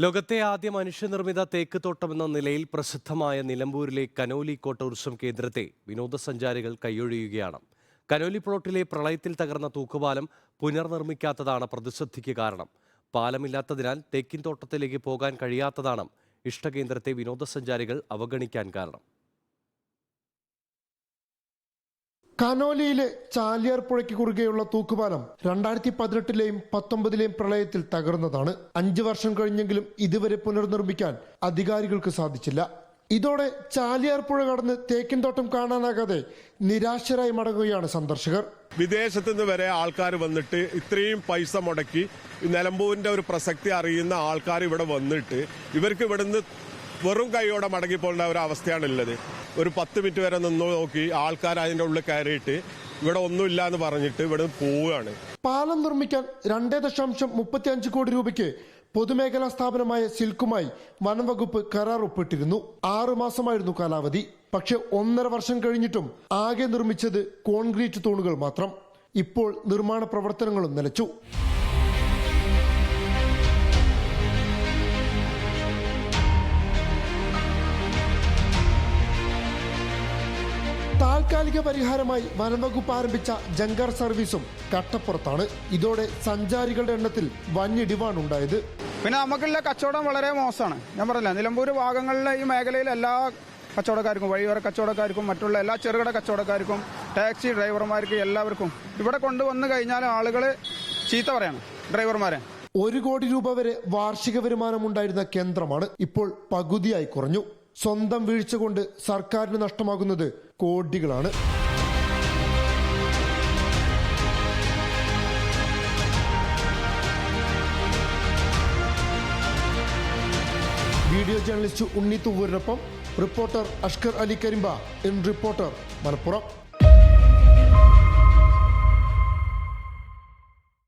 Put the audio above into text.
ലോകത്തെ ആദ്യ മനുഷ്യനിർമ്മിത തേക്ക് തോട്ടമെന്ന നിലയിൽ പ്രസിദ്ധമായ നിലമ്പൂരിലെ കനോലി കോട്ട ഉത്സവം കേന്ദ്രത്തെ വിനോദസഞ്ചാരികൾ കൈയൊഴിയുകയാണ്. കനോലി പ്ലോട്ടിലെ പ്രളയത്തിൽ തകർന്ന തൂക്കുപാലം പുനർനിർമ്മിക്കാത്തതാണ് പ്രതിസന്ധിക്ക് കാരണം. പാലമില്ലാത്തതിനാൽ തേക്കിൻ തോട്ടത്തിലേക്ക് പോകാൻ കഴിയാത്തതാണ് ഇഷ്ടകേന്ദ്രത്തെ വിനോദസഞ്ചാരികൾ അവഗണിക്കാൻ കാരണം. കനോലിയിലെ ചാലിയാർ പുഴയ്ക്ക് കുറുകെയുള്ള തൂക്കുപാലം രണ്ടായിരത്തി പതിനെട്ടിലെയും പത്തൊമ്പതിലെയും പ്രളയത്തിൽ തകർന്നതാണ്. അഞ്ചു വർഷം കഴിഞ്ഞെങ്കിലും ഇതുവരെ പുനർനിർമ്മിക്കാൻ അധികാരികൾക്ക് സാധിച്ചില്ല. ഇതോടെ ചാലിയാർ പുഴ കടന്ന് തേക്കിൻതോട്ടം കാണാനാകാതെ നിരാശരായി മടങ്ങുകയാണ് സന്ദർശകർ. വിദേശത്ത് നിന്ന് വരെ ആൾക്കാർ വന്നിട്ട് ഇത്രയും പൈസ മുടക്കി നിലമ്പൂരിന്റെ ഒരു പ്രസക്തി അറിയുന്ന ആൾക്കാർ ഇവിടെ വന്നിട്ട് ഇവർക്ക് ഇവിടുന്ന് വെറും കൈയോടെ മടങ്ങിപ്പോണ്ട ഒരു അവസ്ഥയാണ് ഉള്ളത്. ഒരു പത്ത് മിനിറ്റ് വരെ നിന്ന് നോക്കി ആൾക്കാർ അതിന്റെ ഉള്ളിൽ കയറിയിട്ട് ഇവിടെ ഒന്നുമില്ല എന്ന് പറഞ്ഞിട്ട് ഇവിടെ പോവുകയാണ്. പാലം നിർമ്മിക്കാൻ രണ്ടേ ദശാംശം മുപ്പത്തിയഞ്ച് കോടി രൂപയ്ക്ക് പൊതുമേഖലാ സ്ഥാപനമായ സിൽക്കുമായി വനംവകുപ്പ് കരാർ ഒപ്പിട്ടിരുന്നു. ആറു മാസമായിരുന്നു കാലാവധി. പക്ഷെ ഒന്നര വർഷം കഴിഞ്ഞിട്ടും ആകെ നിർമ്മിച്ചത് കോൺക്രീറ്റ് തൂണുകൾ മാത്രം. ഇപ്പോൾ നിർമ്മാണ പ്രവർത്തനങ്ങളും നിലച്ചു. താൽക്കാലിക പരിഹാരമായി വനംവകുപ്പ് ആരംഭിച്ച ജങ്കർ സർവീസും കട്ടപ്പുറത്താണ്. ഇതോടെ സഞ്ചാരികളുടെ എണ്ണത്തിൽ വൻഇടിവാണ് ഉണ്ടായത്. പിന്നെ നമുക്കുള്ള കച്ചവടം വളരെ മോശമാണ്. ഞാൻ പറഞ്ഞില്ല നിലമ്പൂർ ഭാഗങ്ങളിലെ ഈ മേഖലയിൽ എല്ലാ കച്ചവടക്കാർക്കും വഴിയോര കച്ചവടക്കാർക്കും മറ്റുള്ള എല്ലാ ചെറുകിട കച്ചവടക്കാർക്കും ടാക്സി ഡ്രൈവർമാർക്ക് എല്ലാവർക്കും ഇവിടെ കൊണ്ടുവന്നു കഴിഞ്ഞാൽ ആളുകൾ ചീത്ത പറയാണ് ഡ്രൈവർമാരെ. ഒരു കോടി രൂപ വരെ വാർഷിക വരുമാനം ഉണ്ടായിരുന്ന കേന്ദ്രമാണ് ഇപ്പോൾ പകുതിയായി കുറഞ്ഞു. സ്വന്തം വീഴ്ച കൊണ്ട് സർക്കാരിന് നഷ്ടമാകുന്നത് കോടികളാണ്. വീഡിയോ ജേർണലിസ്റ്റ് ഉണ്ണി തുവൂരിനൊപ്പം reporter Ashkar Ali Karimba N reporter Malappuram.